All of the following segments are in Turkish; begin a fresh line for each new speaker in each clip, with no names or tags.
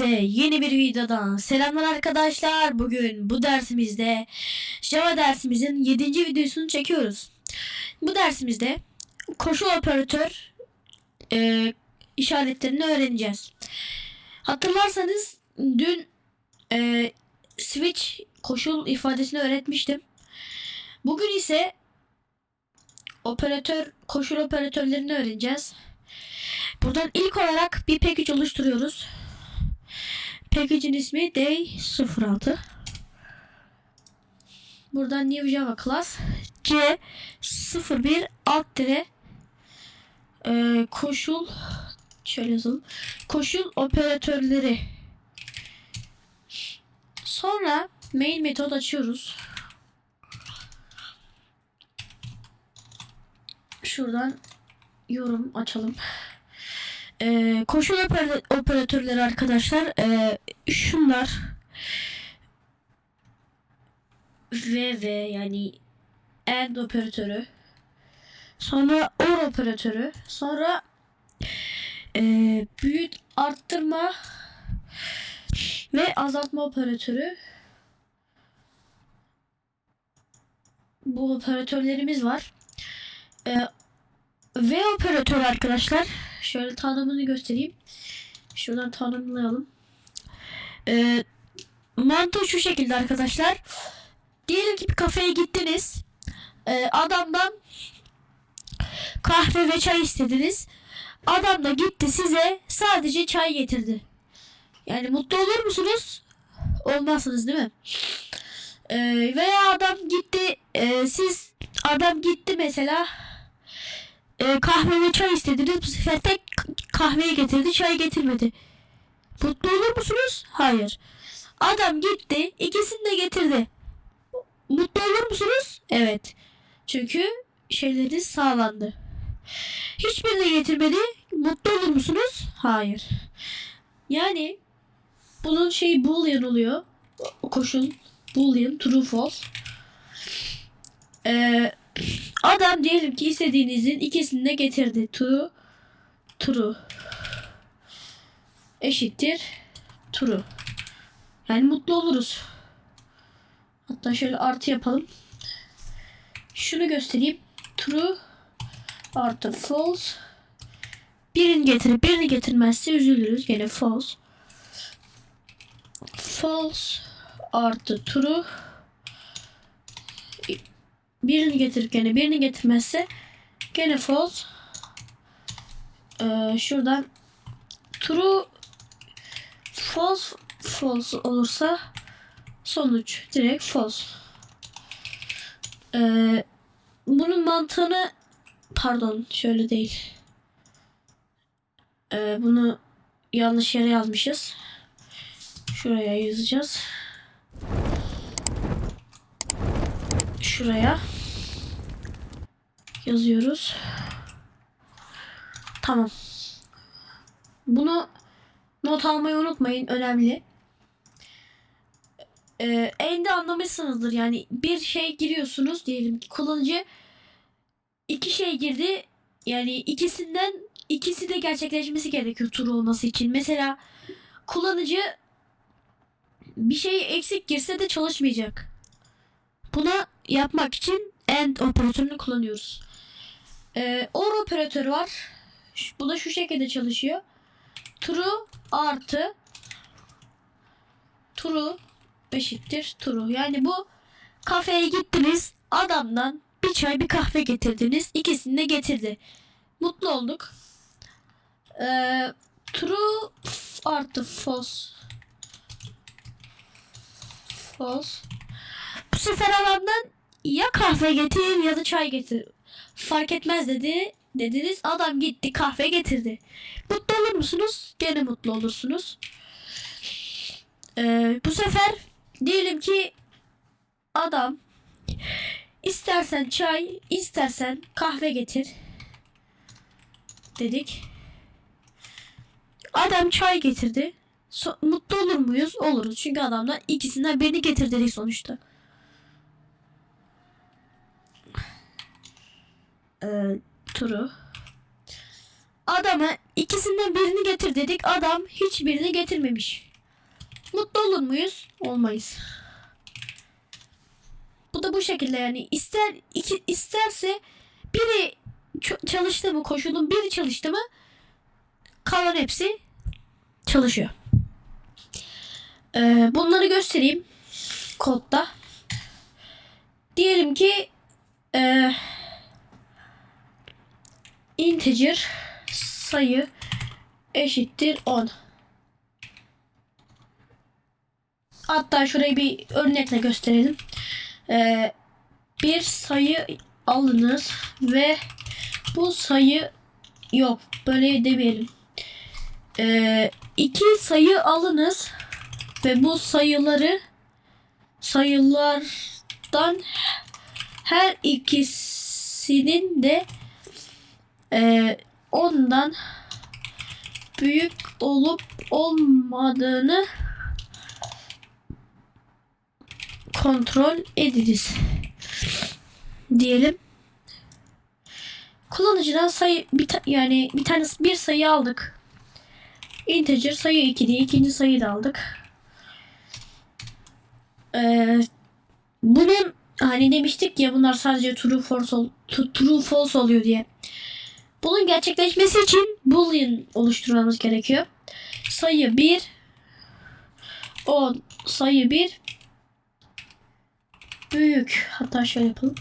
Hepinize yeni bir videodan selamlar arkadaşlar. Bugün bu dersimizde Java dersimizin 7. videosunu çekiyoruz. Bu dersimizde koşul operatör e, işaretlerini öğreneceğiz. Hatırlarsanız dün e, switch koşul ifadesini öğretmiştim. Bugün ise operatör koşul operatörlerini öğreneceğiz. Buradan ilk olarak bir package oluşturuyoruz. Package'in ismi day06. Buradan new java class c01 alt dire e, koşul şöyle yazalım. Koşul operatörleri. Sonra main metot açıyoruz. Şuradan yorum açalım. Ee, koşul oper- operatörleri arkadaşlar ee, şunlar ve yani end operatörü sonra or operatörü sonra ee, büyüt arttırma ve azaltma operatörü bu operatörlerimiz var. Ee, V operatörü arkadaşlar. Şöyle tanımını göstereyim. Şuradan tanımlayalım. Ee, mantığı şu şekilde arkadaşlar. Diyelim ki bir kafeye gittiniz. Ee, adamdan kahve ve çay istediniz. Adam da gitti size sadece çay getirdi. Yani mutlu olur musunuz? Olmazsınız değil mi? Ee, veya adam gitti e, siz adam gitti mesela e, kahve ve çay istediniz. Bu sefer tek kahveyi getirdi, çay getirmedi. Mutlu olur musunuz? Hayır. Adam gitti, ikisini de getirdi. Mutlu olur musunuz? Evet. Çünkü şeyleriniz sağlandı. Hiçbirini getirmedi. Mutlu olur musunuz? Hayır. Yani bunun şeyi boolean oluyor. Koşul boolean true false. Ee, Adam diyelim ki istediğinizin ikisini de getirdi. True, true. Eşittir true. Yani mutlu oluruz. Hatta şöyle artı yapalım. Şunu göstereyim. True artı false. Birini getirip birini getirmezse üzülürüz. Gene false. False artı true birini getirip gene birini getirmezse gene false. Ee, şuradan true false false olursa sonuç direkt false. Ee, bunun mantığını pardon şöyle değil. Ee, bunu yanlış yere yazmışız. Şuraya yazacağız. Şuraya yazıyoruz. Tamam. Bunu not almayı unutmayın. Önemli. Ee, elde anlamışsınızdır. Yani bir şey giriyorsunuz diyelim ki kullanıcı iki şey girdi. Yani ikisinden ikisi de gerçekleşmesi gerekiyor tur olması için. Mesela kullanıcı bir şey eksik girse de çalışmayacak. Buna yapmak için AND operatörünü kullanıyoruz. Ee, OR operatörü var. Bu da şu şekilde çalışıyor. True artı true eşittir true. Yani bu kafeye gittiniz. Adamdan bir çay bir kahve getirdiniz. İkisini de getirdi. Mutlu olduk. Ee, true artı false false bu sefer adamdan ya kahve getir ya da çay getir. Fark etmez dedi. Dediniz adam gitti kahve getirdi. Mutlu olur musunuz? Gene mutlu olursunuz. Ee, bu sefer diyelim ki adam istersen çay istersen kahve getir dedik. Adam çay getirdi. So- mutlu olur muyuz? Oluruz. Çünkü adamdan ikisinden birini getir dedik sonuçta. e, turu. Adama ikisinden birini getir dedik. Adam hiçbirini getirmemiş. Mutlu olur muyuz? Olmayız. Bu da bu şekilde yani ister iki isterse biri çalıştı mı koşulun biri çalıştı mı kalan hepsi çalışıyor. Ee, bunları göstereyim kodda. Diyelim ki e, integer sayı eşittir 10. Hatta şurayı bir örnekle gösterelim. Ee, bir sayı alınız ve bu sayı yok böyle demeyelim. Ee, iki sayı alınız ve bu sayıları sayılardan her ikisinin de e, ondan büyük olup olmadığını kontrol ediniz. Diyelim. Kullanıcıdan sayı bir ta- yani bir tane bir sayı aldık. Integer sayı 2 diye ikinci sayıyı da aldık. Ee, bunun hani demiştik ya bunlar sadece true false true false oluyor diye. Bunun gerçekleşmesi için boolean oluşturmamız gerekiyor. Sayı 1 10 sayı 1 büyük hatta şöyle yapalım.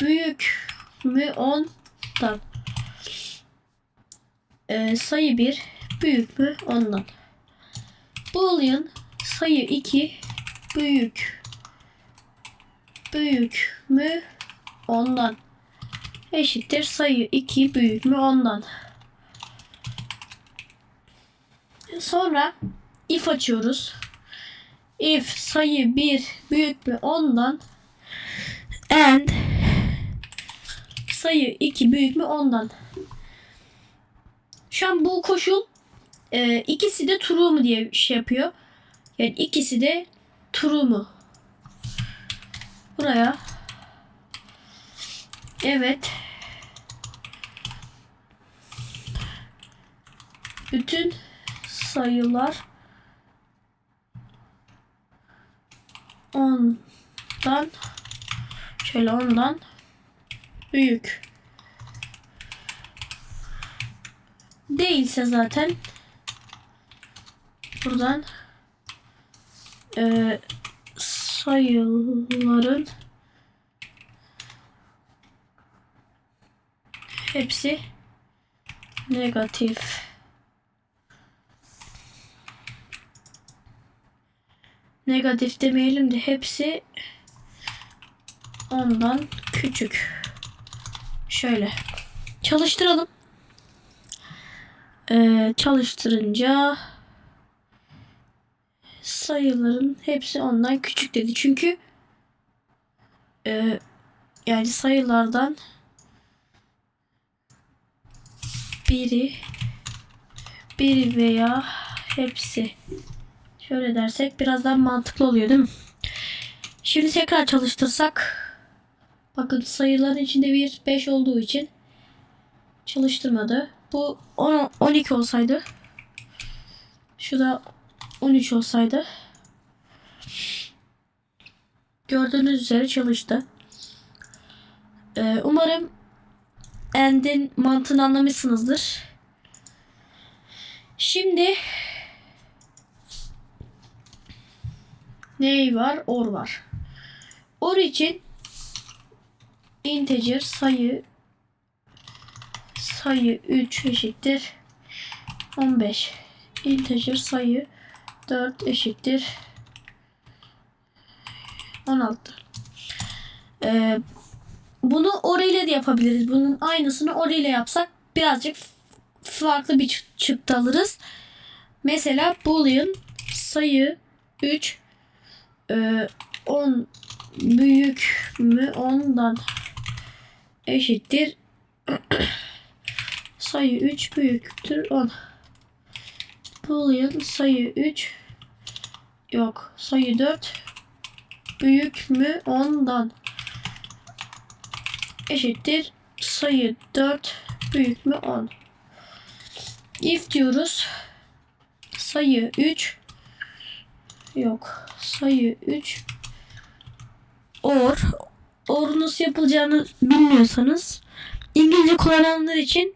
Büyük mü 10'dan. Ee, sayı 1 büyük mü 10'dan. Boolean sayı 2 büyük büyük mü 10'dan eşittir sayı 2 büyük mü 10'dan. Sonra if açıyoruz. If sayı 1 büyük mü 10'dan and sayı 2 büyük mü 10'dan. Şu an bu koşul e, ikisi de true mu diye şey yapıyor. Yani ikisi de true mu? Buraya evet bütün sayılar ondan şöyle ondan büyük değilse zaten buradan e, sayıların hepsi negatif. Negatif demeyelim de hepsi ondan küçük. Şöyle çalıştıralım. Ee, çalıştırınca sayıların hepsi ondan küçük dedi. Çünkü e, yani sayılardan biri biri veya hepsi şöyle dersek biraz daha mantıklı oluyor değil mi? Şimdi tekrar çalıştırsak bakın sayıların içinde bir 5 olduğu için çalıştırmadı. Bu 10, 12 olsaydı şu da 13 olsaydı gördüğünüz üzere çalıştı. Ee, umarım end'in mantığını anlamışsınızdır. Şimdi ney var? Or var. Or için integer sayı sayı 3 eşittir 15. Integer sayı 4 eşittir 16. Ee, bunu or ile de yapabiliriz. Bunun aynısını or ile yapsak birazcık farklı bir çı- çıktı alırız. Mesela boolean sayı 3 e, 10 büyük mü? 10'dan eşittir. Sayı 3 büyüktür. 10. Boolean sayı 3 yok sayı 4 büyük mü? 10'dan eşittir. Sayı 4 büyük mü? 10. If diyoruz. Sayı 3 yok. Sayı 3 or or nasıl yapılacağını bilmiyorsanız İngilizce kullananlar için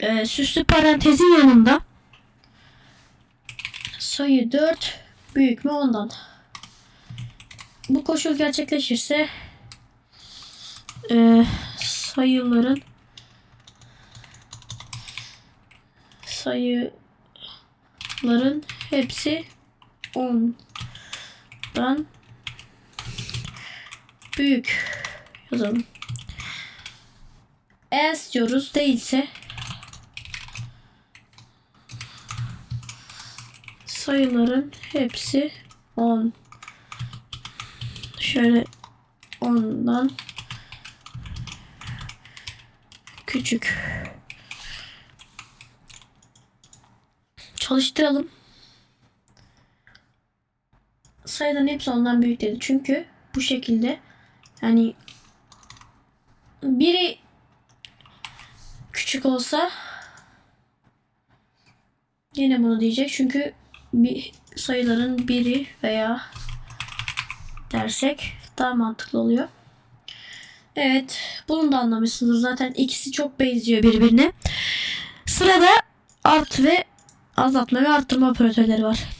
e, süslü parantezin yanında sayı 4 büyük mü ondan. Bu koşul gerçekleşirse e, sayıların sayıların hepsi 10'dan büyük yazalım. Eğer diyoruz değilse sayıların hepsi 10 şöyle 10'dan küçük. Çalıştıralım sayıların hepsi ondan büyük dedi çünkü bu şekilde yani biri küçük olsa yine bunu diyecek çünkü bir sayıların biri veya dersek daha mantıklı oluyor. Evet, bunu da anlamışsınızdır. Zaten ikisi çok benziyor birbirine. Sırada artı ve azaltma ve arttırma operatörleri var.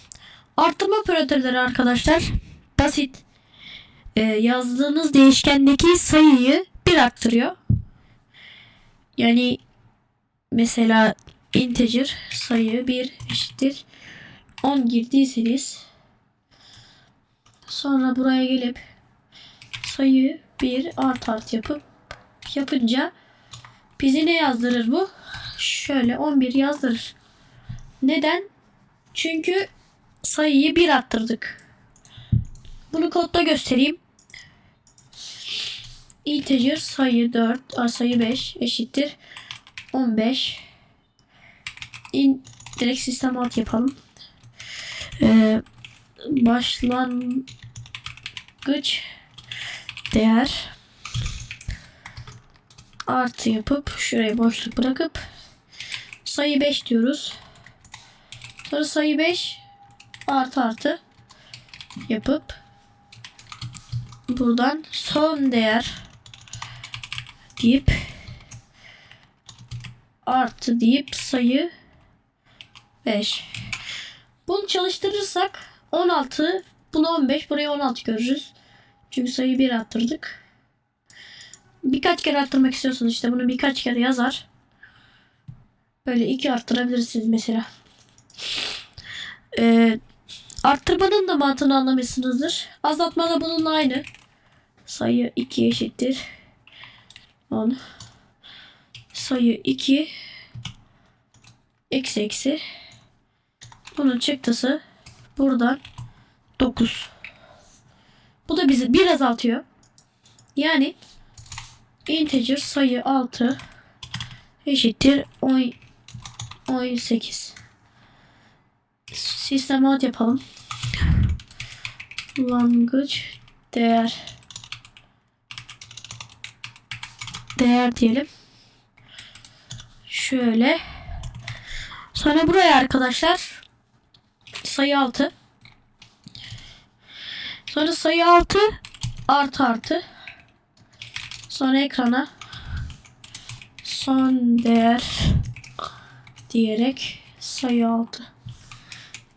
Arttırma operatörleri arkadaşlar basit. Ee, yazdığınız değişkendeki sayıyı bir arttırıyor. Yani mesela integer sayı 1 eşittir 10 girdiyseniz sonra buraya gelip sayı 1 art art yapıp yapınca bizi ne yazdırır bu? Şöyle 11 yazdırır. Neden? Çünkü sayıyı 1 arttırdık. Bunu kodda göstereyim. Integer sayı 4 a, sayı 5 eşittir 15 in direkt sistem alt yapalım. Ee, başlangıç değer artı yapıp şuraya boşluk bırakıp sayı 5 diyoruz. Sonra sayı 5 artı artı yapıp buradan son değer deyip artı deyip sayı 5. Bunu çalıştırırsak 16 bunu 15 buraya 16 görürüz. Çünkü sayıyı 1 arttırdık. Birkaç kere arttırmak istiyorsanız işte bunu birkaç kere yazar. Böyle 2 arttırabilirsiniz mesela. Ee, arttırmanın da mantığını anlamışsınızdır. Azaltma da bununla aynı. Sayı 2 eşittir. 10. Sayı 2 eksi eksi. Bunun çıktısı buradan 9. Bu da bizi bir azaltıyor. Yani integer sayı 6 eşittir 10 18. Sistem out yapalım. Language değer değer diyelim. Şöyle. Sonra buraya arkadaşlar sayı 6. Sonra sayı 6 artı artı. Sonra ekrana son değer diyerek sayı 6.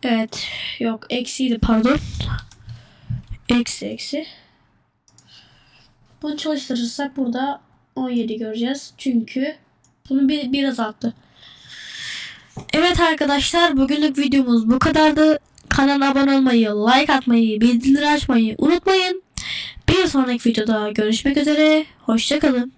Evet. Yok eksiydi pardon. Eksi eksi. Bunu çalıştırırsak burada 17 göreceğiz. Çünkü bunu bir, biraz arttı. Evet arkadaşlar bugünlük videomuz bu kadardı. Kanala abone olmayı, like atmayı, bildirimleri açmayı unutmayın. Bir sonraki videoda görüşmek üzere. Hoşçakalın.